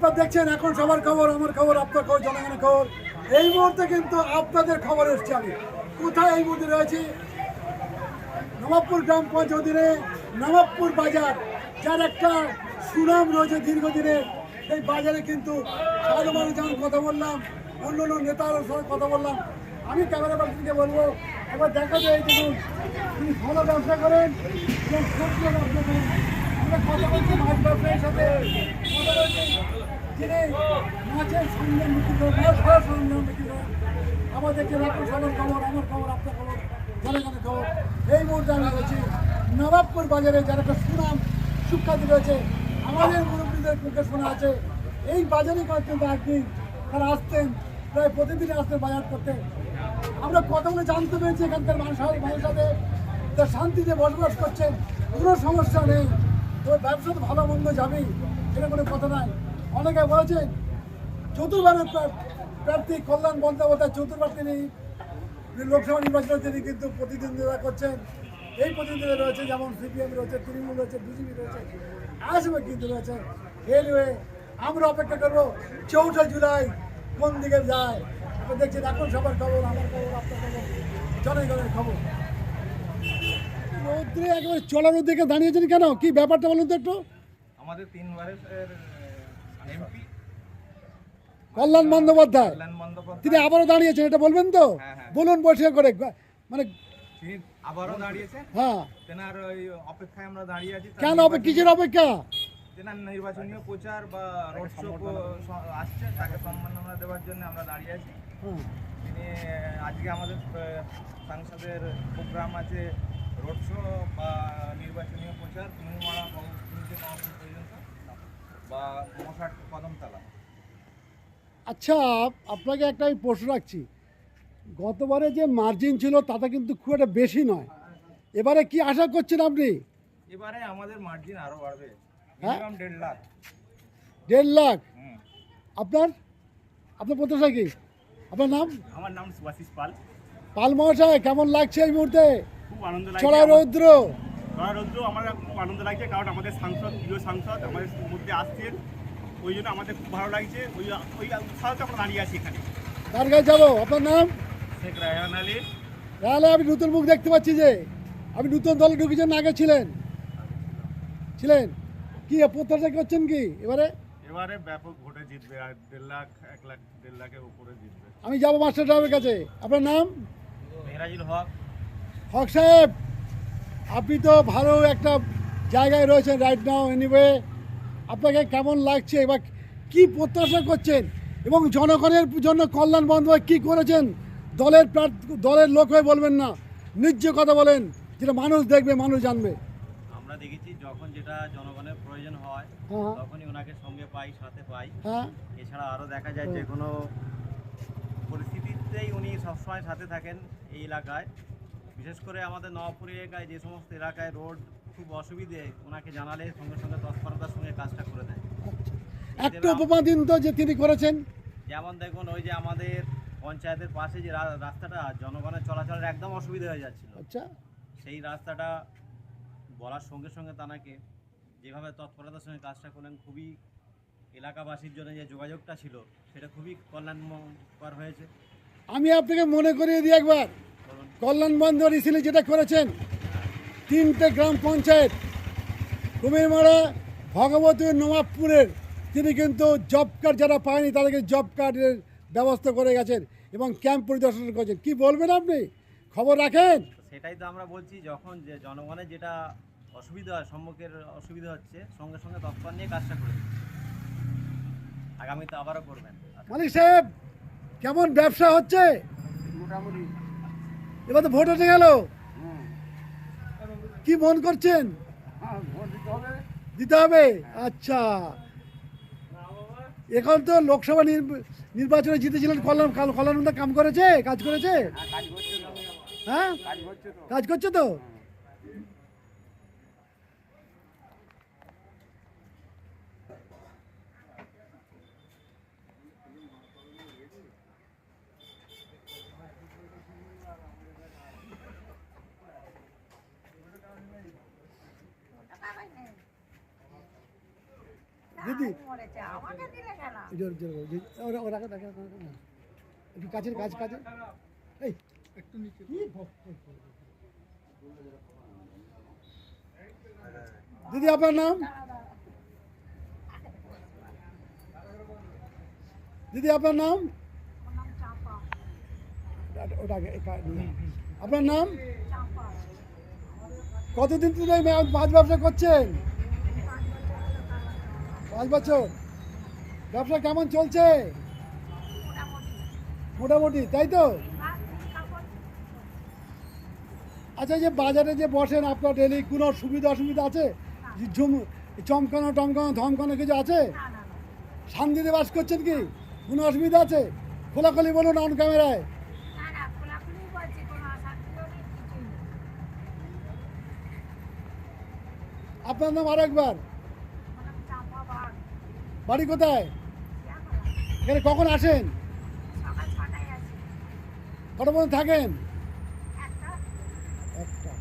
আপনারা দেখছেন এখন সবার খবর, আমার খবর, আপনার খবর, জনগণের খবর। এই মুহূর্তে কিন্তু আপনাদের খবর এসছে আমি। কোথায় এই মুহূর্তে রয়েছি? নবাবপুর গ্রাম পঞ্চায়েত অধীনে নবাবপুর বাজার, যার একটা সুনাম রয়েছে দীর্ঘদিনের এই বাজারে কিন্তু সাধারণ মানুষ কথা বললাম অন্য অন্য নেতার সঙ্গে কথা বললাম। আমি ক্যামেরা পার্সনকে বলব এবার দেখা যায় দেখুন, তিনি ভালো ব্যবসা করেন, এবং সবজি ব্যবসা করেন। আমরা কথা বলছি মাছ ব্যবসায়ীর সাথে। কথা বলছি সরঞ্জাম বিক্রি করেন মাছ ধরার সরঞ্জাম বিক্রি আমাদেরকে রাখুন সবার খবর আমার খবর আপনার খবর জনগণের খবর এই মুহূর্তে আমি রয়েছি নবাবপুর বাজারে, যার একটা সুনাম সুখ্যাতি রয়েছে। আমাদের মুরব্বীদের মুখে শোনা আছে, এই বাজারে কিন্তু একদিন তারা আসতেন, প্রায় প্রতিদিন আসতেন বাজার করতে। আমরা কতগুলো জানতে পেরেছি এখানকার মানুষ, মানুষের সাথে। তার শান্তিতে বসবাস করছেন, কোনো সমস্যা নেই। তবে ব্যবসা তো ভালো মন্দ যাবেই এটা কোনো কথা নাই। অনেকে বলেছেন চতুর্বারের প্রা- প্রার্থী কল্যাণ বন্দ্যোপাধ্যায় চতুর্বার তিনি লোকসভা নির্বাচনে তিনি কিন্তু প্রতিদ্বন্দ্বিতা করছেন। এই প্রতিদ্বন্দ্বিতা রয়েছে, যেমন সিপিএম রয়েছে, তৃণমূল রয়েছে, বিজেপি রয়েছে, আসবে কিন্তু রয়েছে। রেলওয়ে আমরা অপেক্ষা করব, চৌঠা জুলাই কোন দিকে যায়? তো দেখছেন, এখন সবার খবর, আমার খবর আপনার খবর, জনগণের খবর। রৌদ্রে একেবারে চলার দিকে দাঁড়িয়েছেন কেন? কি ব্যাপারটা বলুন তো একটু। আমাদের তিনবারের কল্যাণ বন্দ্যোপাধ্যায়। তিনি আবারও দাঁড়িয়েছেন এটা বলবেন তো? হ্যাঁ, হ্যাঁ। বলুন বসে করে মানে আবারও দাঁড়িয়েছেন? হ্যাঁ। তেনার ওই অপেক্ষায় আমরা দাঁড়িয়ে আছি কেন কিসের অপেক্ষা? তেনার নির্বাচনীয় প্রচার বা রোড শো আসছে তাকে সম্মাননা দেওয়ার জন্য আমরা দাঁড়িয়ে আছি। তিনি আজকে আমাদের সাংসদের প্রোগ্রাম আছে রোড শো বা নির্বাচনীয় প্রচার পর্যন্ত বা মশাট কদমতলা। আচ্ছা আপনাকে একটা আমি প্রশ্ন রাখছি। গতবারে যে মার্জিন ছিল তাতে কিন্তু খুব একটা বেশি নয়। এবারে কি আশা করছেন আপনি? এবারে আমাদের মার্জিন আরও বাড়বে। হ্যাঁ? মিনিমাম দেড় লাখ। দেড় লাখ? আপনার? আপনার প্রত্যাশা কি? আপনার নাম? আমার নাম সুভাষিস পাল। পাল মহাশয় কেমন লাগছে এই মুহূর্তে? খুব আনন্দ লাগছে। চড়া রৌদ্র। রৌদ্র আমার খুব আনন্দ লাগছে কারণ আমাদের সাংসদ প্রিয় সাংসদ আমাদের মধ্যে আসছেন। ওই জন্য আমাদের খুব ভালো লাগছে। ওই ওই উৎসাহতে আমরা দাঁড়িয়ে আছি এখানে। কার কাছে যাব? আপনার নাম? শেখ রায়হান আলী। তাহলে আমি নতুন মুখ দেখতে পাচ্ছি যে আপনি নতুন দলে ঢুকেছেন না আগে ছিলেন। ছিলেন। কি প্রত্যাশা করছেন কি এবারে? এবারে ব্যাপক ভোটে জিতবে আর দেড় লাখ এক লাখ দেড় লাখের উপরে জিতবে। আমি যাব মাস্টার সাহেবের কাছে। আপনার নাম? মেহরাজুল হক। হক সাহেব! আপনি তো ভালো একটা জায়গায় রয়েছেন রাইট নাও এনিওয়ে আপনাকে কেমন লাগছে বা কি প্রত্যাশা করছেন? এবং জনগণের জন্য কল্যাণ বন্দ্যোপাধ্যায় কী করেছেন? দলের দলের লোক হয়ে বলবেন না। নিজ কথা বলেন যেটা মানুষ দেখবে মানুষ জানবে। আমরা দেখেছি যখন যেটা জনগণের প্রয়োজন হয় হ্যাঁ। তখনই ওনাকে সঙ্গে পাই সাথে পাই। হ্যাঁ। এছাড়া আরও দেখা যায় যে কোনো পরিস্থিতিতেই উনি সবসময় সাথে থাকেন এই এলাকায়। বিশেষ করে আমাদের নবাবপুর এলাকায় যে সমস্ত এলাকায় রোড খুব অসুবিধে ওনাকে জানালে সঙ্গে সঙ্গে তৎপরতার সঙ্গে কাজটা করে দেয়। একটা উপমা দিন তো যে তিনি করেছেন। যেমন দেখুন ওই যে আমাদের পঞ্চায়েতের পাশে যে রাস্তাটা জনগণের চলাচলের একদম অসুবিধা হয়ে যাচ্ছিল। আচ্ছা। সেই রাস্তাটা বলার সঙ্গে সঙ্গে তানাকে যেভাবে তৎপরতার সঙ্গে কাজটা করলেন খুবই এলাকাবাসীর জন্য যে যোগাযোগটা ছিল সেটা খুবই কল্যাণকর হয়েছে। আমি আপনাকে মনে করিয়ে দিই একবার কল্যাণ বন্ধ রিসিলি যেটা করেছেন তিনটে গ্রাম পঞ্চায়েত কুমিরমারা ভগবতী নবাবপুরের তিনি কিন্তু জব কার্ড যারা পায়নি তাদেরকে জব কার্ডের ব্যবস্থা করে গেছেন এবং ক্যাম্প পরিদর্শন করেছেন। কি বলবেন আপনি? খবর রাখেন? সেটাই তো আমরা বলছি যখন যে জনগণের যেটা অসুবিধা হয় সম্মুখের অসুবিধা হচ্ছে সঙ্গে সঙ্গে তৎপর নিয়ে কাজটা করে। আগামীতে আবারও করবেন। মালিক সাহেব কেমন ব্যবসা হচ্ছে? মোটামুটি এবার তো ভোট হতে গেল। কি মন করছেন? হ্যাঁ দিতে হবে। আচ্ছা। এখন তো লোকসভা নির্ব- নির্বাচনে জিতেছিলেন কল্যাণ কাল- কল্যাণ কাম করেছে? কাজ করেছে? হ্যাঁ কাজ করছে তো? দিদি। জোর জোর ওরা ওরা। একটু কাছের কাজ কাজে। এই একটু নিচে। দিদি আপনার নাম? দিদি আপনার নাম। আপনার নাম? কতদিন মা- মাছ ব্যবসা করছেন? পাঁচ বছর। ব্যবসা কেমন চলছে? মোটামুটি, তাই তো? আচ্ছা যে বাজারে যে বসেন আপনার ডেলি কোনো সুবিধা অসুবিধা আছে? চমকানো টমকানো, ধমকানো কিছু আছে? শান্তিতে বাস করছেন কি? কোনো অসুবিধা আছে? খোলাখুলি বলুন অন ক্যামেরায় আপনার নাম আরেকবার আমার নাম চাম্পা বাগ বাড়ি কোথায়? এখানে কখন আসেন? কটা পর্যন্ত থাকেন? একটা।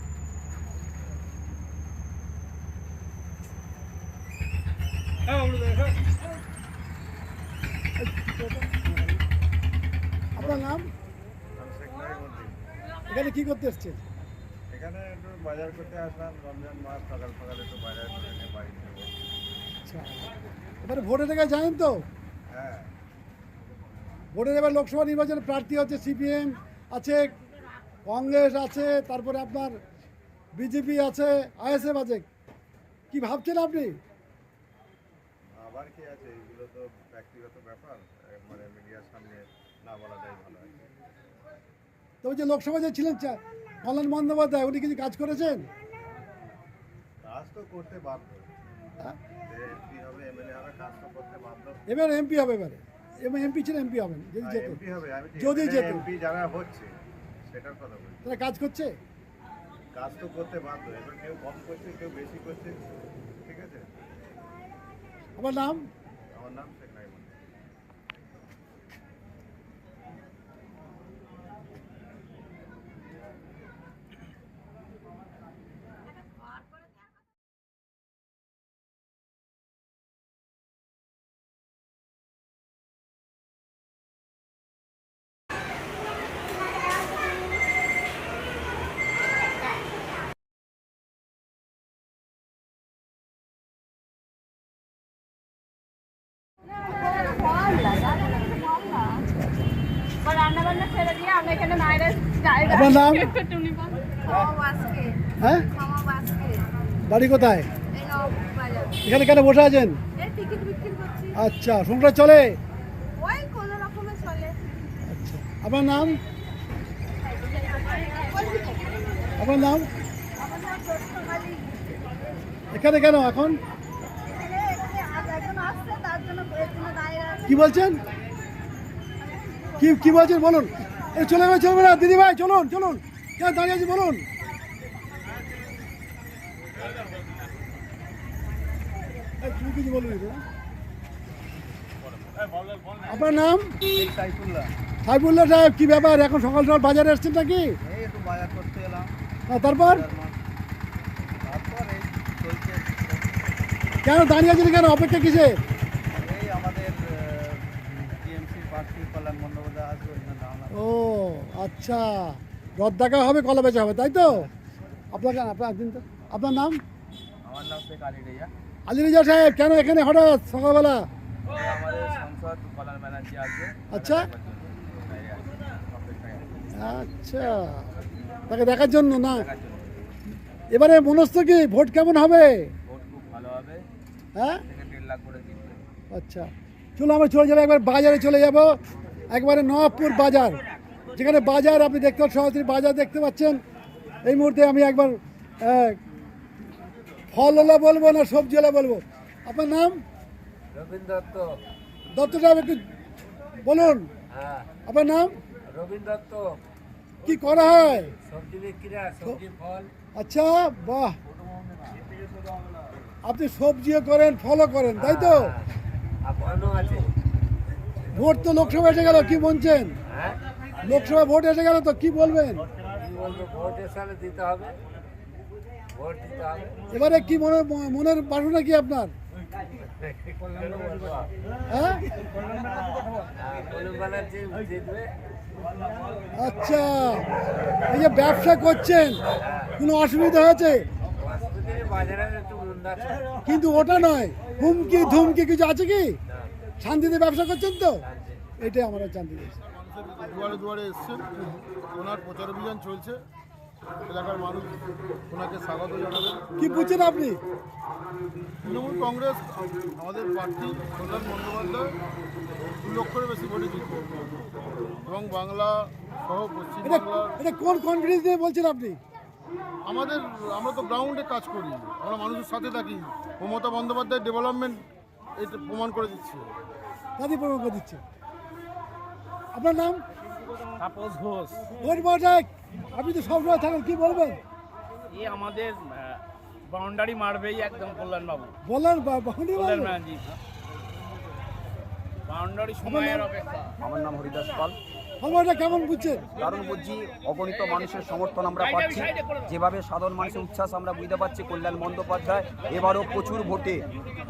আপনার নাম? এখানে কি করতে এসছেন? এখানে একটু বাজার করতে আসলাম রমজান মাস সকাল সকাল একটু বাজার করে নিয়ে বাড়ি আচ্ছা। এবারে ভোটের জায়গায় জানেন তো? হ্যাঁ। ভোটের এবার লোকসভা নির্বাচনে প্রার্থী হচ্ছে সিপিএম আছে কংগ্রেস আছে তারপরে আপনার বিজেপি আছে আইএসএফ আছে। কি ভাবছেন আপনি? আবার কি আছে? এগুলো তো ব্যক্তিগত ব্যাপার। মানে মিডিয়ার সামনে না বলাটাই ভালো তবে যে লোকসভা যে ছিলেন কল্যাণ বন্দ্যোপাধ্যায় উনি কিছু কাজ করেছেন? কাজ তো করতে বাধ্য। এবার এমপি হবে এবারে। এবার এমপি ছিল এমপি হবেন যদি যেত। যদি যেত। এমপি যারা হচ্ছে সেটার কথা বলছি তারা কাজ করছে? কাজ তো করতে বাধ্য এবার কেউ কম করছে কেউ বেশি করছে ঠিক আছে? আমার নাম? আমার নাম শেখ নাইমুল রান্না বান্না ছেড়ে দিয়ে আমি এখানে বাইরে আপনার নাম? হ্যাঁ? বাড়ি কোথায়? এখানে কেন বসে আছেন? আচ্ছা সংসার চলে? ওই কোনো রকমে চলে। আচ্ছা আপনার নাম? আপনার নাম? এখানে কেন এখন? কি বলছেন? কি কি বলছেন? বলুন। চলে যাবে চলবে না। দিদি ভাই চলুন চলুন। কেন দাঁড়িয়ে আছি বলুন। কিছু আপনার নাম? সাইফুল্লাহ সাহেব কি ব্যাপার? এখন সকাল সকাল বাজারে এসছেন নাকি? হ্যাঁ, তারপর? কেন দাঁড়িয়ে আছেন কেন? অপেক্ষা কিসে? আমাদের ও আচ্ছা। রদ দেখা হবে কলা বেচা হবে তাই তো? আপনাকে আপনার দিন তো আপনার নাম? আমার নাম শেখ আলী রেজা। আলী রেজা সাহেব কেন এখানে হঠাৎ সকালবেলা? আমাদের সংসদ আচ্ছা। আচ্ছা। তাকে দেখার জন্য না? এবারে মনস্থ কি? ভোট কেমন হবে? হ্যাঁ? আচ্ছা। চলো আমরা চলে যাব একবার বাজারে চলে যাব। একবারে নবাবপুর বাজার যেখানে বাজার আপনি দেখতে সরাসরি বাজার দেখতে পাচ্ছেন। এই মুহূর্তে আমি একবার ফলওয়ালা বলব না সবজিওয়ালা বলব? আপনার নাম? রবীন্দ্র দত্ত। দত্ত সাহেব একটু বলুন। হ্যাঁ। আপনার নাম? রবীন্দ্র দত্ত। কি করা হয়? সবজি বিক্রিয়া সবজি ফল। আচ্ছা বাহ। আপনি সবজিও করেন ফলও করেন তাই তো? আছে। ভোট তো লোকসভা এসে গেল কি বলছেন? হ্যাঁ? লোকসভা ভোট এসে গেল তো কি বলবেন? কি বলব ভোটের সালে দিতে হবে। ভোট দিতে হবে। এবারে কি মনে মনের বাসনা কি আপনার? হ্যাঁ? হ্যাঁ, আচ্ছা এই যে ব্যবসা করছেন কোনো অসুবিধা হয়েছে? কিন্তু ওটা নয় হুমকি ধুমকি কিছু আছে কি? শান্তিতে ব্যবসা করছেন তো? এটাই আমরা দিয়েছি দুয়ারে দুয়ারে এসছেন। ওনার প্রচার অভিযান চলছে। এলাকার মানুষ ওনাকে স্বাগত জানাবেন। কি বুঝছেন আপনি? তৃণমূল কংগ্রেস আমাদের প্রার্থী কল্যাণ বন্দ্যোপাধ্যায় দু লক্ষের বেশি ভোটে জিতবে। এবং বাংলা সহ এটা পশ্চিমবাংলার এটা কোন কনফিডেন্স নিয়ে বলছেন আপনি? আমাদের আমরা তো গ্রাউন্ডে কাজ করি। আমরা মানুষের সাথে থাকি। মমতা বন্দ্যোপাধ্যায় ডেভেলপমেন্ট এটা প্রমাণ করে দিচ্ছি। কাজী প্রমাণ করে দিচ্ছে। আপনার নাম? তাপস ঘোষ। ভোট মহাশয়। আপনি তো সবসময় থাকেন কি বলবেন? এই আমাদের বাউন্ডারি মারবেই একদম কল্যাণবাবু। বলেন বা- বাউন্ডারি কল্যাণ মারবেন? বাউন্ডারি সময়ের অপেক্ষা। আমার নাম হরিদাস পাল। খবরটা কেমন বুঝছেন? কারণ বুঝছি। অগণিত মানুষের সমর্থন আমরা পাচ্ছি। যেভাবে সাধারণ মানুষের উচ্ছ্বাস আমরা বুঝতে পারছি কল্যাণ বন্দ্যোপাধ্যায় এবারও প্রচুর ভোটে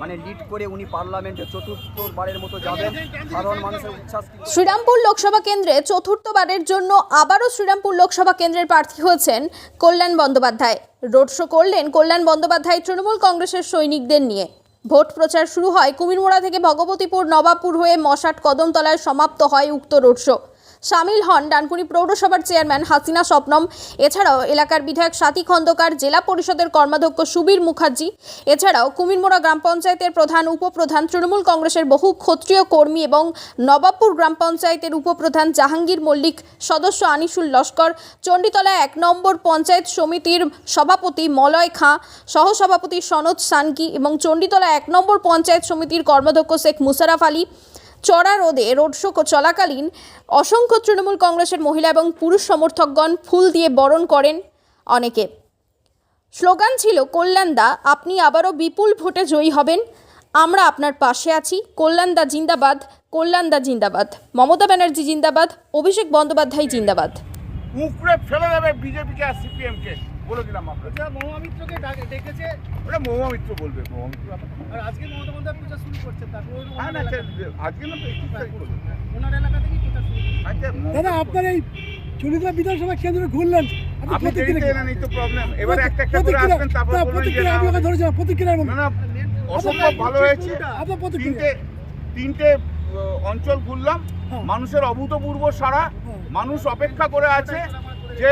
মানে লিড করে উনি পার্লামেন্টে চতুর্থবারের মতো যাবেন। সাধারণ মানুষের উচ্ছ্বাস শ্রীরামপুর লোকসভা কেন্দ্রে চতুর্থবারের জন্য আবারও শ্রীরামপুর লোকসভা কেন্দ্রের প্রার্থী হয়েছেন কল্যাণ বন্দ্যোপাধ্যায়। রোড শো করলেন কল্যাণ বন্দ্যোপাধ্যায় তৃণমূল কংগ্রেসের সৈনিকদের নিয়ে। ভোট প্রচার শুরু হয় কুমিরমোড়া থেকে ভগবতীপুর নবাবপুর হয়ে মশাট কদমতলায় সমাপ্ত হয় উক্ত রোড শো। সামিল হন ডানকুনি পৌরসভার চেয়ারম্যান হাসিনা স্বপ্নম। এছাড়াও এলাকার বিধায়ক সাথী খন্দকার, জেলা পরিষদের কর্মাধ্যক্ষ সুবীর মুখার্জি। এছাড়াও কুমিরমোড়া গ্রাম পঞ্চায়েতের প্রধান উপপ্রধান তৃণমূল কংগ্রেসের বহু ক্ষত্রিয় কর্মী এবং নবাবপুর গ্রাম পঞ্চায়েতের উপপ্রধান জাহাঙ্গীর মল্লিক, সদস্য আনিসুল লস্কর, চণ্ডীতলা এক নম্বর পঞ্চায়েত সমিতির সভাপতি মলয় খাঁ, সহসভাপতি সনদ সানকি এবং চণ্ডীতলা এক নম্বর পঞ্চায়েত সমিতির কর্মাধ্যক্ষ শেখ মুশারফ আলী। চড়া রোদে রোড শো চলাকালীন অসংখ্য তৃণমূল কংগ্রেসের মহিলা এবং পুরুষ সমর্থকগণ ফুল দিয়ে বরণ করেন অনেকে। স্লোগান ছিল কল্যাণদা আপনি আবারও বিপুল ভোটে জয়ী হবেন। আমরা আপনার পাশে আছি। কল্যাণদা জিন্দাবাদ কল্যাণদা জিন্দাবাদ। মমতা ব্যানার্জি জিন্দাবাদ, অভিষেক বন্দ্যোপাধ্যায় জিন্দাবাদ। ফেলে বিজেপিকে আর সিপিএমকে। বলে দিলাম আপনাকে। মহামিত্রকে ডেকেছে। ওটা মহামিত্র বলবে মহামিত্র আর আজকে মমতা বন্দ্যোপাধ্যায় প্রচার শুরু হ্যাঁ না আজকে না তো একটু তাই ওনার এলাকা প্রচার শুরু আচ্ছা দাদা আপনার এই চুরিদা বিধানসভা কেন্দ্র ঘুরলেন আপনি দেরিতে এলেন এই তো প্রবলেম এবার একটা একটা করে প্রতিক্রিয়া আসবেন তারপর না, বলবেন প্রতিক্রিয়া আমি ওকে ধরেছিলাম প্রতিক্রিয়া না না অসম্ভব ভালো হয়েছে। আপনার প্রতিক্রিয়া। তিনটে তিনটে অঞ্চল ঘুরলাম। হ্যাঁ। মানুষের অভূতপূর্ব সারা হ্যাঁ। মানুষ অপেক্ষা করে আছে যে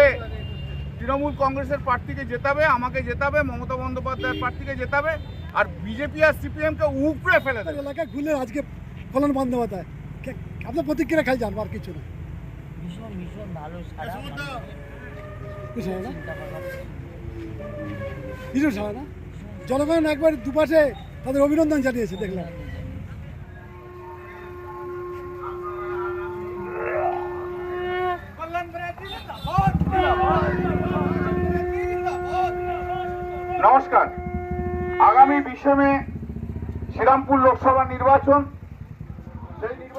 তৃণমূল কংগ্রেসের প্রার্থীকে জেতাবে আমাকে জেতাবে মমতা বন্দ্যোপাধ্যায়ের প্রার্থীকে জেতাবে আর বিজেপি আর সিপিএম কে উপড়ে ফেলে দেবে। এলাকায় ঘুরলেন আজকে ফলন বন্দ্যোপাধ্যায়। আপনার প্রতিক্রিয়া খাই জানব আর কিছু না। ভীষণ ভীষণ ভালো সারা না কিছু না? জনগণ একবার দুপাশে তাদের অভিনন্দন জানিয়েছে দেখলাম।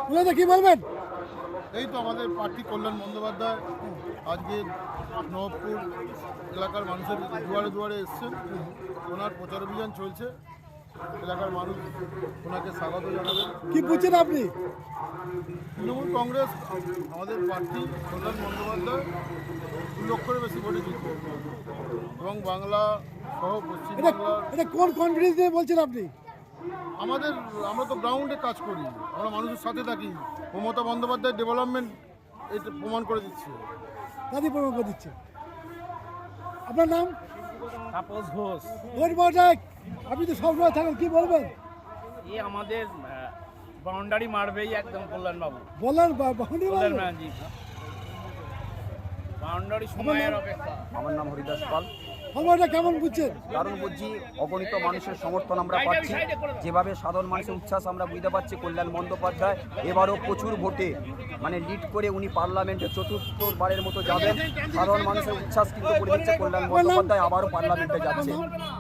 নির্বাচন কি বলবেন? এই তো আমাদের প্রার্থী কল্যাণ বন্দ্যোপাধ্যায়। আজকে নবপুর এলাকার মানুষের দুয়ারে দুয়ারে এসছেন। ওনার প্রচার অভিযান চলছে। এলাকার মানুষ ওনাকে স্বাগত জানাবেন। কি বুঝছেন আপনি? তৃণমূল কংগ্রেস আমাদের প্রার্থী কল্যাণ বন্দ্যোপাধ্যায় দু লক্ষের বেশি ভোটে জিতবে। এবং বাংলা সহ এটা কোন কনফিডেন্স নিয়ে বলছেন আপনি? আমাদের আমরা তো গ্রাউন্ডে কাজ করি। আমরা মানুষের সাথে থাকি। মমতা বন্দ্যোপাধ্যায় ডেভেলপমেন্ট এটা প্রমাণ করে দিচ্ছে। কাজী প্রমাণ করে দিচ্ছে। আপনার নাম? তাপস ঘোষ। ভোট বাজাক আপনি তো সবসময় থাকেন কি বলবেন? এই আমাদের বাউন্ডারি মারবেই একদম কল্যাণবাবু। বলেন বা- বাউন্ডারি? বাউন্ডারি সময়ের অপেক্ষা। আমার নাম হরিদাস পাল। খবরটা কেমন বুঝছেন? কারণ বুঝছি। অগণিত মানুষের সমর্থন আমরা পাচ্ছি। যেভাবে সাধারণ মানুষের উচ্ছ্বাস আমরা বুঝতে পারছি কল্যাণ বন্দ্যোপাধ্যায় এবারও প্রচুর ভোটে। মানে লিড করে উনি পার্লামেন্টে চতুর্থবারের মতো যাবেন। সাধারণ মানুষের উচ্ছ্বাস কিন্তু করে দিচ্ছে কল্যাণ বন্দ্যোপাধ্যায় আবারও পার্লামেন্টে যাচ্ছে।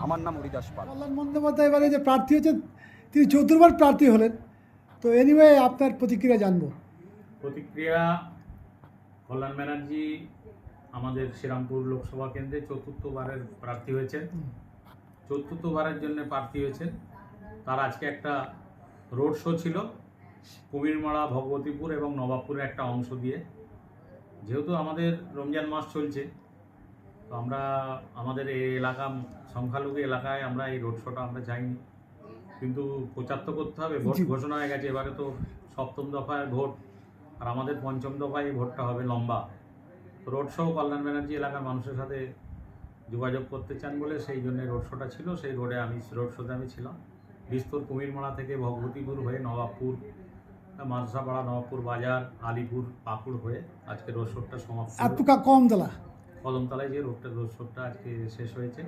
আমার নাম হরিদাস পাল। কল্যাণ বন্দ্যোপাধ্যায় এবারে যে প্রার্থী হচ্ছেন তিনি চতুর্থবার প্রার্থী হলেন। তো এনিওয়ে আপনার প্রতিক্রিয়া জানব। প্রতিক্রিয়া কল্যাণ ব্যানার্জি আমাদের শ্রীরামপুর লোকসভা কেন্দ্রে চতুর্থবারের প্রার্থী হয়েছেন। চতুর্থবারের জন্য প্রার্থী হয়েছেন। তার আজকে একটা রোড শো ছিল কুমিরমাড়া ভগবতীপুর এবং নবাবপুরের একটা অংশ দিয়ে। যেহেতু আমাদের রমজান মাস চলছে তো আমরা আমাদের এই এলাকা সংখ্যালঘু এলাকায় আমরা এই রোড শোটা আমরা চাইনি কিন্তু প্রচার তো করতে হবে ভোট ঘোষণা হয়ে গেছে এবারে তো সপ্তম দফায় ভোট আর আমাদের পঞ্চম দফায় এই ভোটটা হবে লম্বা। রোড শো কল্যাণ ব্যানার্জি এলাকার মানুষের সাথে যোগাযোগ করতে চান বলে সেই জন্য রোড শোটা ছিল। সেই রোডে আমি রোড শোতে আমি ছিলাম। বিস্তর কুমিরমোড়া থেকে ভগবতীপুর হয়ে নবাবপুর মানসাপাড়া নবাবপুর বাজার আলিপুর পাকুড় হয়ে আজকে রোড শোটা সমাপ্ত কদমতলা কমতলা কদমতলায় যে রোডটা রোড শোটা আজকে শেষ হয়েছে।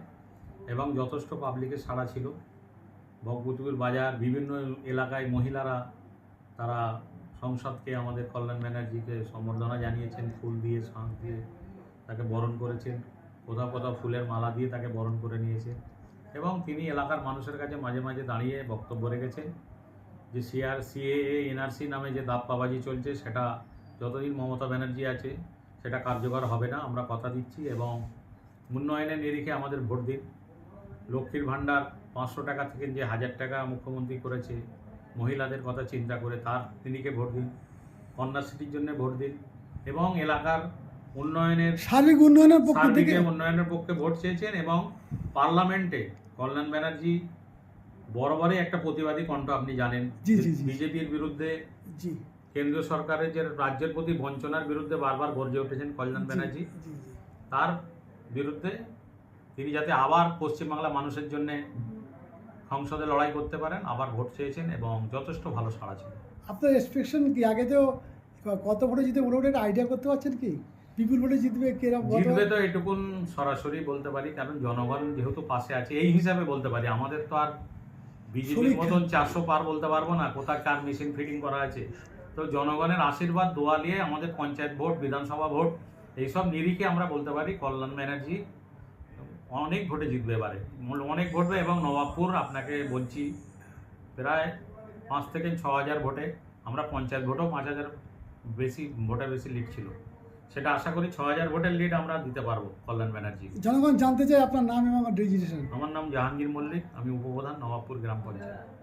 এবং যথেষ্ট পাবলিকের সাড়া ছিল। ভগবতীপুর বাজার বিভিন্ন এলাকায় মহিলারা তারা সংসদকে, আমাদের কল্যাণ ব্যানার্জিকে সম্বর্ধনা জানিয়েছেন, ফুল দিয়ে, শাঁখ দিয়ে তাকে বরণ করেছেন, কোথাও কোথাও ফুলের মালা দিয়ে তাকে বরণ করে নিয়েছে এবং তিনি এলাকার মানুষের কাছে মাঝে মাঝে দাঁড়িয়ে বক্তব্য রেখেছেন যে সিআর, সিএএ, এনআরসি নামে যে দাপ্পাবাজি চলছে, সেটা যতদিন মমতা ব্যানার্জি আছে, সেটা কার্যকর হবে না, আমরা কথা দিচ্ছি এবং উন্নয়নের নিরিখে আমাদের ভোট দিন। লক্ষ্মীর ভাণ্ডার পাঁচশো টাকা থেকে যে হাজার টাকা মুখ্যমন্ত্রী করেছে মহিলাদের কথা চিন্তা করে তার তিনিকে ভোট দিন কন্যাশ্রীর জন্য ভোট দিন এবং এলাকার উন্নয়নের সার্বিক উন্নয়নের পক্ষ থেকে উন্নয়নের পক্ষে ভোট চেয়েছেন এবং পার্লামেন্টে কল্যাণ ব্যানার্জি বরাবরই একটা প্রতিবাদী কণ্ঠ আপনি জানেন। বিজেপির বিরুদ্ধে কেন্দ্রীয় সরকারের যে রাজ্যের প্রতি বঞ্চনার বিরুদ্ধে বারবার গর্জে উঠেছেন কল্যাণ ব্যানার্জি। তার বিরুদ্ধে তিনি যাতে আবার পশ্চিমবাংলা মানুষের জন্য সংসদে লড়াই করতে পারেন আবার ভোট চেয়েছেন এবং যথেষ্ট ভালো সাড়া ছিল। আপনার এক্সপেকশন কি? আগে তো কত ভোটে জিতে একটা আইডিয়া করতে পারছেন কি? বিপুল ভোটে জিতবে কেরম জিতবে তো এটুকুন সরাসরি বলতে পারি কারণ জনগণ যেহেতু পাশে আছে এই হিসাবে বলতে পারি। আমাদের তো আর বিজেপির মতন চারশো পার বলতে পারব না কোথায় কার মেশিন ফিটিং করা আছে। তো জনগণের আশীর্বাদ দোয়া নিয়ে আমাদের পঞ্চায়েত ভোট বিধানসভা ভোট এইসব নিরিখে আমরা বলতে পারি। কল্যাণ ব্যানার্জি অনেক ভোটে জিতবে এবারে। অনেক ভোটবে এবং নবাবপুর আপনাকে বলছি প্রায় পাঁচ থেকে ছ হাজার ভোটে আমরা পঞ্চায়েত ভোটও পাঁচ হাজার বেশি ভোটে বেশি লিড ছিল। সেটা আশা করি ছ হাজার ভোটের লিড আমরা দিতে পারব কল্যাণ ব্যানার্জি। জনগণ জানতে চাই আপনার নাম এবং আমার নাম জাহাঙ্গীর মল্লিক আমি উপপ্রধান নবাবপুর গ্রাম পঞ্চায়েত।